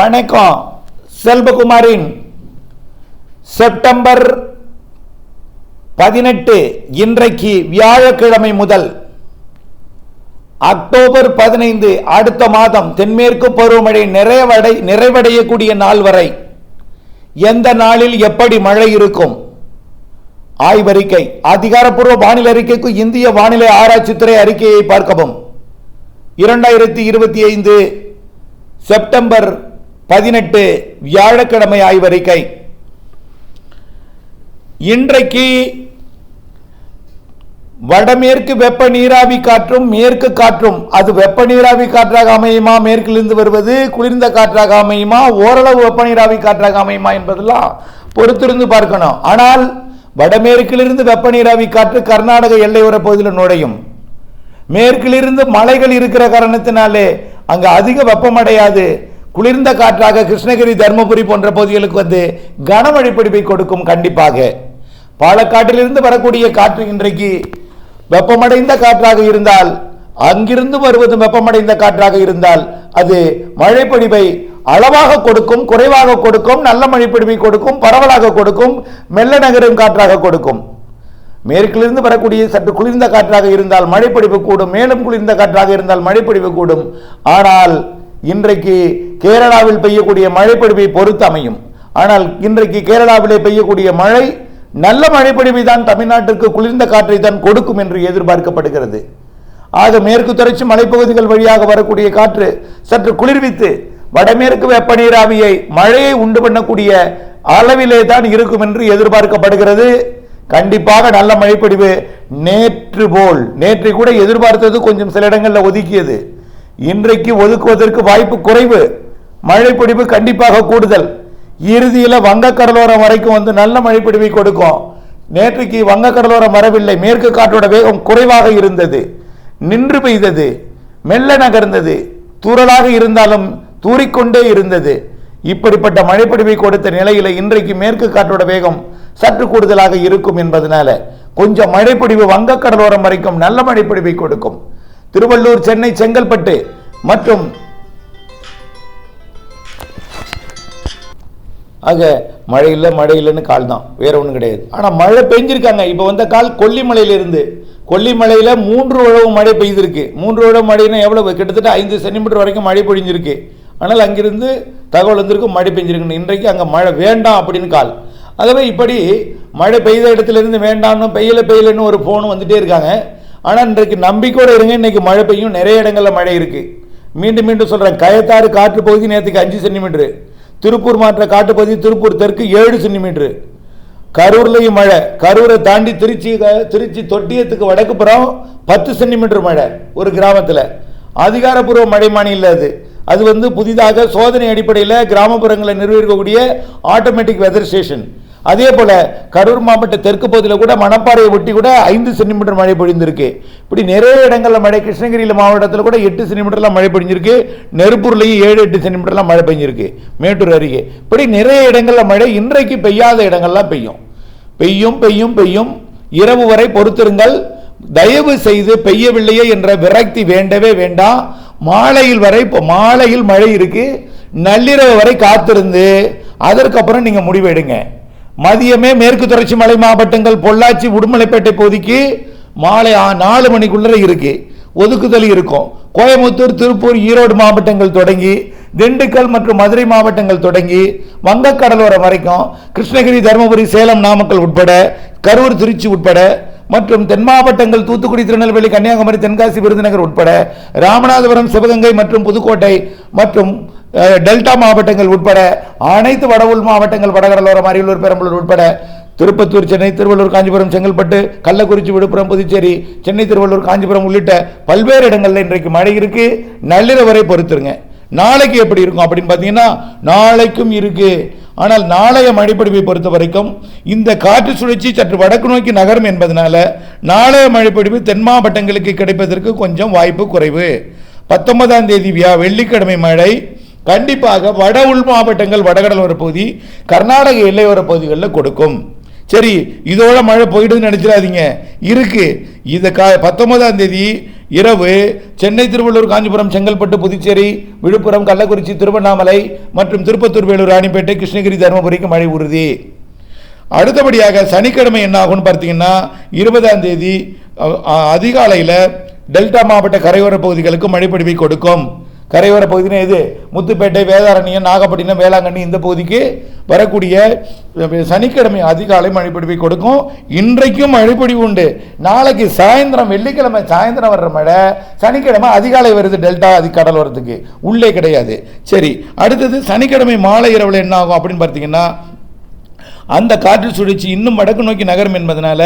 வணக்கம். செல்வகுமாரின் செப்டம்பர் பதினெட்டு இன்றைக்கு வியாழக்கிழமை முதல் அக்டோபர் பதினைந்து அடுத்த மாதம் தென்மேற்கு பருவமழை நிறைவடை நிறைவடையக்கூடிய நாள் வரை எந்த நாளில் எப்படி மழை இருக்கும்? ஆய்வறிக்கை. அதிகாரப்பூர்வ வானிலை அறிக்கைக்கு இந்திய வானிலை ஆராய்ச்சித்துறை அறிக்கையை பார்க்கவும். இரண்டாயிரத்தி இருபத்தி ஐந்து செப்டம்பர் பதினெட்டு வியாழக்கிழமை ஆய்வறிக்கை. இன்றைக்கு வடமேற்கு வெப்ப நீராவி காற்றும் மேற்கு காற்றும். அது வெப்ப நீராவி காற்றாக அமையுமா? மேற்கிலிருந்து வருவது குளிர்ந்த காற்றாக அமையுமா? ஓரளவு வெப்ப நீராவி காற்றாக அமையுமா என்பதெல்லாம் பொறுத்திருந்து பார்க்கணும். ஆனால் வடமேற்கிலிருந்து வெப்ப நீராவி காற்று கர்நாடக எல்லையோர பகுதியில் நுழையும். மேற்கிலிருந்து மலைகள் இருக்கிற காரணத்தினாலே அங்கு அதிக வெப்பமடையாது. குளிர்ந்த காற்றாக கிருஷ்ணகிரி தருமபுரி போன்ற பகுதிகளுக்கு வந்து கனமழை பிடிப்பை கொடுக்கும் கண்டிப்பாக. பாலக்காட்டிலிருந்து வரக்கூடிய காற்று இன்றைக்கு வெப்பமடைந்த காற்றாக இருந்தால் அங்கிருந்து வருவது வெப்பமடைந்த காற்றாக இருந்தால் அது மழைப்பொழிவை அளவாக கொடுக்கும் குறைவாக கொடுக்கும் நல்ல மழைப்பொழிவை கொடுக்கும் பரவலாக கொடுக்கும் மெல்ல நகரும் காற்றாக கொடுக்கும். மேற்கிலிருந்து வரக்கூடிய சற்று குளிர்ந்த காற்றாக இருந்தால் மழைப்பொழிவு கூடும் மேலும் குளிர்ந்த காற்றாக இருந்தால் மழைப்பொழிவு கூடும். ஆனால் இன்றைக்கு கேரளாவில் பெய்யக்கூடிய மழைப்பொழிவை பொறுத்து அமையும். ஆனால் இன்றைக்கு கேரளாவிலே பெய்யக்கூடிய மழை நல்ல மழைப்பொழிவை தான் தமிழ்நாட்டிற்கு குளிர்ந்த காற்றை தான் கொடுக்கும் என்று எதிர்பார்க்கப்படுகிறது. ஆக மேற்கு தொடர்ச்சி மலைப்பகுதிகள் வழியாக வரக்கூடிய காற்று சற்று குளிர்வித்து வடமேற்கு வெப்ப நீராவியை மழையை உண்டு பண்ணக்கூடிய அளவிலே தான் இருக்கும் என்று எதிர்பார்க்கப்படுகிறது. கண்டிப்பாக நல்ல மழைப்பொழிவு நேற்று போல் நேற்றை கூட எதிர்பார்த்தது கொஞ்சம் சில இடங்களில் ஒதுக்கியது. இன்றைக்கு ஒதுக்குவதற்கு வாய்ப்பு குறைவு. மழைப்பொழிவு கண்டிப்பாக கூடுதல். இறுதியில் வங்கக்கடலோரம் வரைக்கும் வந்து நல்ல மழைப்பொழிவை கொடுக்கும். நேற்றைக்கு வங்கக்கடலோரம் வரவில்லை. மேற்கு காற்றோட வேகம் குறைவாக இருந்தது. நின்று பெய்தது. மெல்ல நகர்ந்தது. தூரலாக இருந்தாலும் தூறிக்கொண்டே இருந்தது. இப்படிப்பட்ட மழைப்பிடிவை கொடுத்த நிலையில இன்றைக்கு மேற்கு காற்றோட வேகம் சற்று கூடுதலாக இருக்கும் என்பதனால கொஞ்சம் மழைப்பிடிவு வங்கக்கடலோரம் வரைக்கும் நல்ல மழைப்பிடிவை கொடுக்கும். திருவள்ளூர் சென்னை செங்கல்பட்டு மற்றும் ஆக மழை இல்லை மழை இல்லைன்னு கால் தான். வேற ஒன்றும் கிடையாது. ஆனால் மழை பெஞ்சிருக்காங்க. இப்போ வந்த கால் கொல்லிமலையிலிருந்து. கொல்லிமலையில் மூன்று உழவு மழை பெய்திருக்கு. மூன்று உழவு மழைனா எவ்வளவு? கிட்டத்தட்ட ஐந்து சென்டிமீட்டர் வரைக்கும் மழை பொழிஞ்சிருக்கு. ஆனால் அங்கிருந்து தகவல் வந்திருக்கு மழை பெஞ்சிருக்கு இன்றைக்கு அங்கே மழை வேண்டாம் அப்படின்னு கால். ஆகவே இப்படி மழை பெய்த இடத்துல இருந்து வேண்டாம்னு பெய்யலை பெய்யலன்னு ஒரு ஃபோன் வந்துட்டே இருக்காங்க. ஆனால் இன்றைக்கு நம்பிக்கையோடு இருங்க. இன்னைக்கு மழை பெய்யும். நிறைய இடங்களில் மழை இருக்குது மீண்டும் மீண்டும் சொல்கிறேன் கயத்தாறு காற்று பகுதி நேற்றுக்கு அஞ்சு சென்டிமீட்டரு. திருப்பூர் மாற்ற காட்டுப்பகுதி திருப்பூர் தெற்கு ஏழு சென்டிமீட்ரு கரூர்லையும் மழை. கரூரை தாண்டி திருச்சி திருச்சி தொட்டியத்துக்கு வடக்கு புறம் பத்து சென்டிமீட்டர் மழை ஒரு கிராமத்தில். அதிகாரப்பூர்வ மழை மாநில அது. அது வந்து புதிதாக சோதனை அடிப்படையில் கிராமப்புறங்களில் நிர்வகிக்கக்கூடிய ஆட்டோமேட்டிக் வெதர் ஸ்டேஷன் அதே போல் கரூர் மாவட்ட தெற்கு பகுதியில் கூட மணப்பாறையை ஒட்டி கூட ஐந்து சென்டிமீட்டர் மழை பொழிந்திருக்கு. இப்படி நிறைய இடங்களில் மழை கிருஷ்ணகிரியில் மாவட்டத்தில் கூட எட்டு சென்டிமீட்டர்லாம் மழை பொழிஞ்சிருக்கு. நெருப்பூர்லேயும் ஏழு எட்டு சென்டிமீட்டர்லாம் மழை பெஞ்சிருக்கு. மேட்டூர் அருகே. இப்படி நிறைய இடங்களில் மழை இன்றைக்கு பெய்யாத இடங்கள்லாம் பெய்யும். பெய்யும் பெய்யும் பெய்யும். இரவு வரை பொறுத்திருங்கள். தயவு செய்து பெய்யவில்லையே என்ற விரக்தி வேண்டவே வேண்டாம். மாலையில் வரை இப்போ மாலையில் மழை இருக்குது நள்ளிரவு வரை காத்திருந்து அதற்கப்புறம் நீங்கள் முடிவெடுங்க. மதியமே மேற்கு தொடர்ச்சி மலை மாவட்டங்கள் பொள்ளாச்சி உடுமலைப்பேட்டை பகுதிக்கு மாலை ஆ- நாலு மணிக்குள்ளே இருக்கு. ஒதுக்குதல் இருக்கும். கோயம்புத்தூர் திருப்பூர் ஈரோடு மாவட்டங்கள் தொடங்கி திண்டுக்கல் மற்றும் மதுரை மாவட்டங்கள் தொடங்கி வங்கக்கடலோரம் வரைக்கும் கிருஷ்ணகிரி தருமபுரி சேலம் நாமக்கல் உட்பட கரூர் திருச்சி உட்பட மற்றும் தென் மாவட்டங்கள் தூத்துக்குடி திருநெல்வேலி கன்னியாகுமரி தென்காசி விருதுநகர் உட்பட ராமநாதபுரம் சிவகங்கை மற்றும் புதுக்கோட்டை மற்றும் டெல்டா மாவட்டங்கள் உட்பட அனைத்து வட உள் மாவட்டங்கள் வடகடலோரம் அரியலூர் பெரம்பலூர் உட்பட திருப்பத்தூர் சென்னை திருவள்ளூர் காஞ்சிபுரம் செங்கல்பட்டு கள்ளக்குறிச்சி விழுப்புரம் புதுச்சேரி சென்னை திருவள்ளூர் காஞ்சிபுரம் உள்ளிட்ட பல்வேறு இடங்களில் இன்றைக்கு மழை இருக்கு. நள்ளிரவு வரை பொறுத்துருங்க. நாளைக்கு எப்படி இருக்கும் அப்படின்னு பார்த்தீங்கன்னா நாளைக்கும் இருக்கு. ஆனால் நாளைய மழைப்பொழிவை பொறுத்த வரைக்கும் இந்த காற்று சுழற்சி சற்று வடக்கு நோக்கி நகரும் என்பதனால நாளைய மழைப்பொழிவு தென் மாவட்டங்களுக்கு கிடைப்பதற்கு கொஞ்சம் வாய்ப்பு குறைவு. பத்தொன்பதாம் தேதி வியா வெள்ளிக்கிழமை மழை கண்டிப்பாக வட உள் மாவட்டங்கள் வடகடலோர பகுதி கர்நாடக எல்லையோர பகுதிகளில் கொடுக்கும். சரி இதோட மழை போயிடுதுன்னு நினைச்சிடாதீங்க. இருக்கு. இந்த கா பத்தொன்பதாம் தேதி இரவு சென்னை திருவள்ளூர் காஞ்சிபுரம் செங்கல்பட்டு புதுச்சேரி விழுப்புரம் கள்ளக்குறிச்சி திருவண்ணாமலை மற்றும் திருப்பத்தூர் வேலூர் ராணிப்பேட்டை கிருஷ்ணகிரி தருமபுரிக்கு மழை உறுதி அடுத்தபடியாக சனிக்கிழமை என்ன ஆகும்னு பார்த்தீங்கன்னா இருபதாம் தேதி அதிகாலையில் டெல்டா மாவட்ட கரையோர பகுதிகளுக்கு மழைப்பொழிவை கொடுக்கும். கரையோர பகுதினா எது? முத்துப்பேட்டை வேதாரண்யம் நாகப்பட்டினம் வேளாங்கண்ணி இந்த பகுதிக்கு வரக்கூடிய சனிக்கிழமை அதிகாலை மழைப்பொழிவை கொடுக்கும். இன்றைக்கும் மழைப்பொழிவு உண்டு. நாளைக்கு சாயந்தரம் வெள்ளிக்கிழமை சாயந்தரம் வர்ற மழை சனிக்கிழமை அதிகாலை வருது டெல்டா அதி கடலோரத்துக்கு உள்ளே கிடையாது. சரி அடுத்தது சனிக்கிழமை மாலை இரவில் என்ன ஆகும் அப்படின்னு பார்த்தீங்கன்னா அந்த காற்று சுழற்சி இன்னும் வடக்கு நோக்கி நகரும் என்பதனால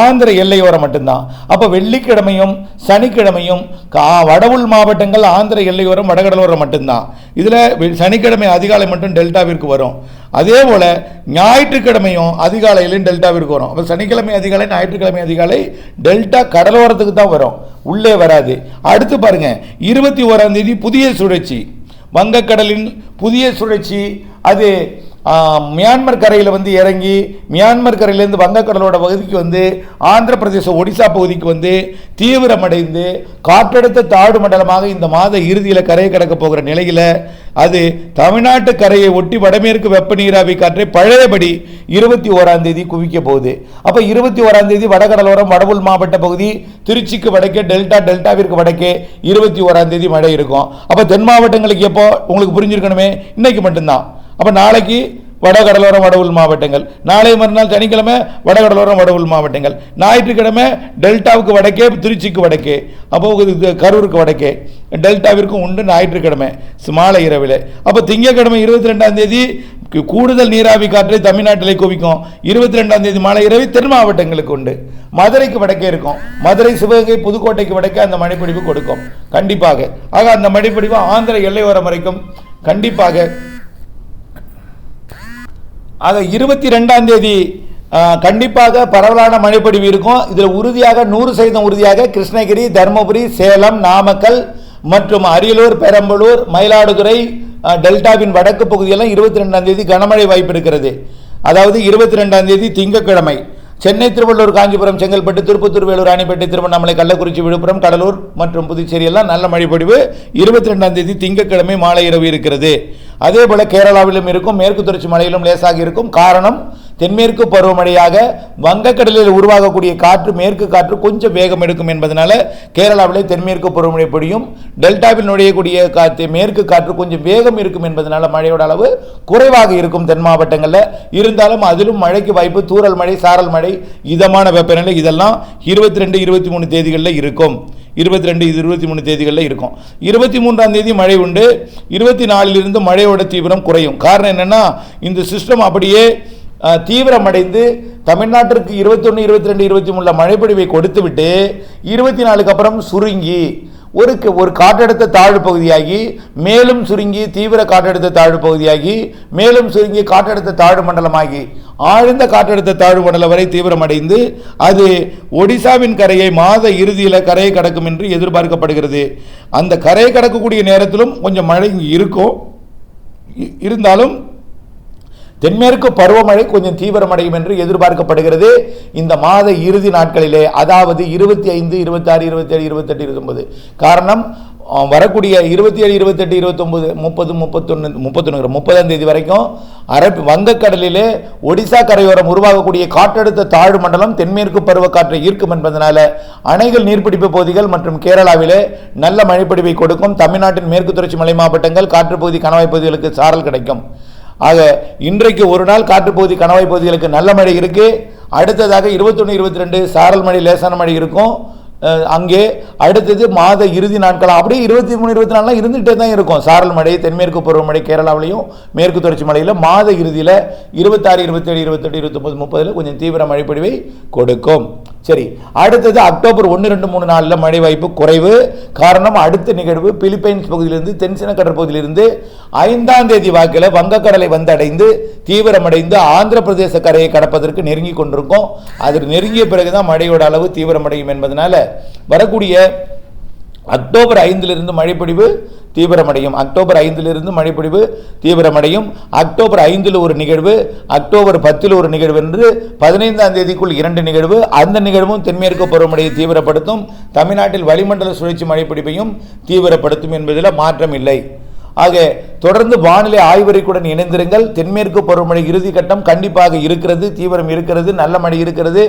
ஆந்திர எல்லையோரம் மட்டும்தான். அப்போ வெள்ளிக்கிழமையும் சனிக்கிழமையும் கா வடவுள் மாவட்டங்கள் ஆந்திர எல்லையோரம் வடகடலோரம் மட்டும்தான். இதில் சனிக்கிழமை அதிகாலை மட்டும் டெல்டாவிற்கு வரும். அதே போல் ஞாயிற்றுக்கிழமையும் அதிகாலையிலும் டெல்டாவிற்கு வரும். அப்போ சனிக்கிழமை அதிகாலை ஞாயிற்றுக்கிழமை அதிகாலை டெல்டா கடலோரத்துக்கு தான் வரும். உள்ளே வராது. அடுத்து பாருங்கள் இருபத்தி ஓராம் தேதி புதிய சுழற்சி. வங்கக்கடலின் புதிய சுழற்சி. அது மியான்மர் கரையில் வந்து இறங்கி மியான்மர் கரையிலேருந்து வங்கக்கடலோட பகுதிக்கு வந்து ஆந்திர பிரதேச ஒடிசா பகுதிக்கு வந்து தீவிரமடைந்து காற்றழுத்த தாழ்வு மண்டலமாக இந்த மாத இறுதியில் கரையை கடக்க போகிற நிலையில் அது தமிழ்நாட்டு கரையை ஒட்டி வடமேற்கு வெப்ப நீராவி காற்றை பழையபடி இருபத்தி ஓராம் தேதி குவிக்க போகுது. அப்போ இருபத்தி ஓராம் தேதி வடகடலோரம் வடபுல் மாவட்ட பகுதி திருச்சிக்கு வடக்கே டெல்டா டெல்டாவிற்கு வடக்கே இருபத்தி ஓராம் தேதி மழை இருக்கும். அப்போ தென் மாவட்டங்களுக்கு எப்போ? உங்களுக்கு புரிஞ்சிருக்கணுமே? இன்னைக்கு மட்டும்தான். அப்போ நாளைக்கு வடகடலோரம் வடவுள் மாவட்டங்கள். நாளை மறுநாள் சனிக்கிழமை வடகடலோரம் வடவுள் மாவட்டங்கள். ஞாயிற்றுக்கிழமை டெல்டாவுக்கு வடக்கே திருச்சிக்கு வடக்கே. அப்போ கரூருக்கு வடக்கே. டெல்டாவிற்கும் உண்டு ஞாயிற்றுக்கிழமை மாலை இரவில். அப்போ திங்கக்கிழமை இருபத்தி ரெண்டாம் தேதி கூடுதல் நீராவி காற்றை தமிழ்நாட்டிலே குவிக்கும். இருபத்தி ரெண்டாம் தேதி மாலை இரவு தென் மாவட்டங்களுக்கு உண்டு. மதுரைக்கு வடக்கே இருக்கும். மதுரை சிவகங்கை புதுக்கோட்டைக்கு வடக்கே அந்த மழைப்பிடிப்பு கொடுக்கும். கண்டிப்பாக. ஆக அந்த மழைப்பிடிப்பு ஆந்திர எல்லையோரம் வரைக்கும் கண்டிப்பாக ஆக இருபத்தி ரெண்டாம் தேதி கண்டிப்பாக பரவலான மழைப்பொழிவு இருக்கும். இதில் உறுதியாக நூறு சதவீதம் உறுதியாக கிருஷ்ணகிரி தருமபுரி சேலம் நாமக்கல் மற்றும் அரியலூர் பெரம்பலூர் மயிலாடுதுறை டெல்டாவின் வடக்கு பகுதியெல்லாம் இருபத்தி ரெண்டாம் தேதி கனமழை வாய்ப்பு இருக்கிறது. அதாவது இருபத்தி ரெண்டாம் தேதி திங்கட்கிழமை. சென்னை திருவள்ளூர் காஞ்சிபுரம் செங்கல்பட்டு திருப்பத்தூர் வேலூர் ராணிப்பேட்டை திருவண்ணாமலை கள்ளக்குறிச்சி விழுப்புரம் கடலூர் மற்றும் புதுச்சேரி எல்லாம் நல்ல மழைப்பொழிவு. இருபத்தி ரெண்டாம் தேதி திங்கட்கிழமை மாலை இரவு இருக்கிறது. அதே போல கேரளாவிலும் இருக்கும் மேற்கு தொடர்ச்சி மலையிலும் லேசாக இருக்கும். காரணம் தென்மேற்கு பருவமழையாக வங்கக்கடலில் உருவாகக்கூடிய காற்று மேற்கு காற்று கொஞ்சம் வேகம் எடுக்கும் என்பதனால கேரளாவிலே தென்மேற்கு பருவமழை பொழியும். டெல்டாவில் நுழையக்கூடிய காற்று மேற்கு காற்று கொஞ்சம் வேகம் இருக்கும் என்பதனால மழையோட அளவு குறைவாக இருக்கும் தென் மாவட்டங்களில். இருந்தாலும் அதிலும் மழைக்கு வாய்ப்பு தூறல் மழை சாரல் மழை இதமான வெப்பநிலை இதெல்லாம் இருபத்தி ரெண்டு இருபத்தி மூணு தேதிகளில் இருக்கும். இருபத்தி ரெண்டு இது இருபத்தி மூணு தேதிகளில் இருக்கும். இருபத்தி மூன்றாம் தேதி மழை உண்டு. இருபத்தி நாலிலிருந்து மழையோட தீவிரம் குறையும். காரணம் என்னன்னா இந்த சிஸ்டம் அப்படியே தீவிரமடைந்து தமிழ்நாட்டிற்கு இருபத்தொன்று இருபத்தி ரெண்டு இருபத்தி மூணில் மழைப்பொழிவை கொடுத்துவிட்டு இருபத்தி நாலுக்கு அப்புறம் சுருங்கி ஒரு க- ஒரு காற்றழுத்த தாழ்வு பகுதியாகி மேலும் சுருங்கி தீவிர காற்றழுத்த தாழ்வு பகுதியாகி மேலும் சுருங்கி காற்றழுத்த தாழ்வு மண்டலமாகி ஆழ்ந்த காற்றழுத்த தாழ்வு மண்டலம் வரை தீவிரமடைந்து அது ஒடிசாவின் கரையை மாத இறுதியில் கரையை கடக்கும் என்று எதிர்பார்க்கப்படுகிறது. அந்த கரையை கடக்கக்கூடிய நேரத்திலும் கொஞ்சம் மழை இருக்கும். இருந்தாலும் தென்மேற்கு பருவமழை கொஞ்சம் தீவிரமடையும் என்று எதிர்பார்க்கப்படுகிறது. இந்த மாத இறுதி நாட்களிலே அதாவது இருபத்தி ஐந்து இருபத்தாறு இருபத்தேழு இருபத்தெட்டு இருபத்தொன்பது. காரணம் வரக்கூடிய இருபத்தி ஏழு இருபத்தெட்டு இருபத்தொம்பது முப்பது முப்பத்தொன்று முப்பத்தொன்று முப்பதாம் தேதி வரைக்கும் அரபி வங்கக்கடலிலே ஒடிசா கரையோரம் உருவாகக்கூடிய காற்றழுத்த தாழ்வு மண்டலம் தென்மேற்கு பருவக்காற்றை ஈர்க்கும் என்பதனால அணைகள் நீர்பிடிப்பு பகுதிகள் மற்றும் கேரளாவிலே நல்ல மழைப்பிடிப்பை கொடுக்கும். தமிழ்நாட்டின் மேற்கு தொடர்ச்சி மலை மாவட்டங்கள் காற்றுப்பகுதி கணவாய் பகுதிகளுக்கு சாரல் கிடைக்கும். ஆக இன்றைக்கு ஒரு நாள் காற்றுப்பகுதி கணவாய் பகுதிகளுக்கு நல்ல மழை இருக்குது அடுத்ததாக இருபத்தொன்று இருபத்தி ரெண்டு சாரல் மழை லேசான மழை இருக்கும். அங்கே அடுத்தது மாத இறுதி நாட்கள்? அப்படியே இருபத்தி மூணு இருபத்தி நாலுலாம் இருந்துகிட்டே தான் இருக்கும். சாரல் மழை தென்மேற்கு பருவமழை கேரளாவிலையும் மேற்கு தொடர்ச்சி மலையில் மாத இறுதியில் இருபத்தாறு இருபத்தேழு இருபத்தெட்டு இருபத்தொம்பது முப்பதில் கொஞ்சம் தீவிர மழைப்பொழிவை கொடுக்கும். சரி அடுத்தது அக்டோபர் ஒன்று ரெண்டு மூணு நாளில் மழை வாய்ப்பு குறைவு. காரணம் அடுத்த நிகழ்வு பிலிப்பைன்ஸ் பகுதியிலிருந்து தென்சின கடற்பகுதியிலிருந்து ஐந்தாம் தேதி வாக்கில் வங்கக்கடலை வந்தடைந்து தீவிரமடைந்து ஆந்திர பிரதேச கரையை கடப்பதற்கு நெருங்கி கொண்டிருக்கும். அது நெருங்கிய பிறகுதான் மழையோட அளவு தீவிரமடையும் என்பதனால வரக்கூடிய அக்டோபர் ஐந்திலிருந்து மழைப்பொழிவு தீவிரமடையும். அக்டோபர் ஐந்திலிருந்து மழைப்பொழிவு தீவிரமடையும். அக்டோபர் ஐந்தில் ஒரு நிகழ்வு அக்டோபர் பத்தில் ஒரு நிகழ்வு என்று பதினைந்தாம் தேதிக்குள் இரண்டு நிகழ்வு. அந்த நிகழ்வும் தென்மேற்கு பருவமழையை தீவிரப்படுத்தும். தமிழ்நாட்டில் வளிமண்டல சுழற்சி மழைப்பிடிப்பையும் தீவிரப்படுத்தும் என்பதில் மாற்றம் இல்லை. ஆக தொடர்ந்து வானிலை ஆய்வறிக்குடன் இணைந்திருங்கள். தென்மேற்கு பருவமழை இறுதி கட்டம் கண்டிப்பாக இருக்கிறது. தீவிரம் இருக்கிறது நல்ல மழை இருக்கிறது.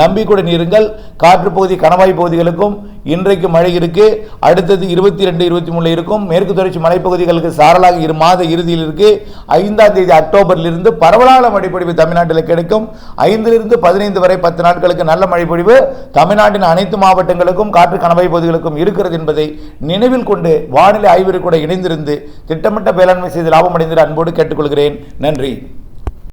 நம்பிக்கையுடன் இருங்கள். காற்று பகுதி கணவாய் பகுதிகளுக்கும் இன்றைக்கு மழை இருக்கு. அடுத்தது இருபத்தி ரெண்டு இருபத்தி மூணு இருக்கும். மேற்கு தொடர்ச்சி மலைப்பகுதிகளுக்கு சாரலாக இரு மாத இறுதியில் இருக்கு. ஐந்தாம் தேதி அக்டோபரிலிருந்து பரவலான மழைப்பொழிவு தமிழ்நாட்டில் கிடைக்கும். ஐந்திலிருந்து பதினைந்து வரை பத்து நாட்களுக்கு நல்ல மழைப்பொழிவு தமிழ்நாட்டின் அனைத்து மாவட்டங்களுக்கும் காற்று கணவாய் பகுதிகளுக்கும் இருக்கிறது என்பதை நினைவில் கொண்டு வானிலை ஆய்விற்கு கூட இணைந்திருந்து திட்டமிட்ட வேளாண்மை செய்து லாபம் அடைந்திட அன்போடு கேட்டுக்கொள்கிறேன். நன்றி.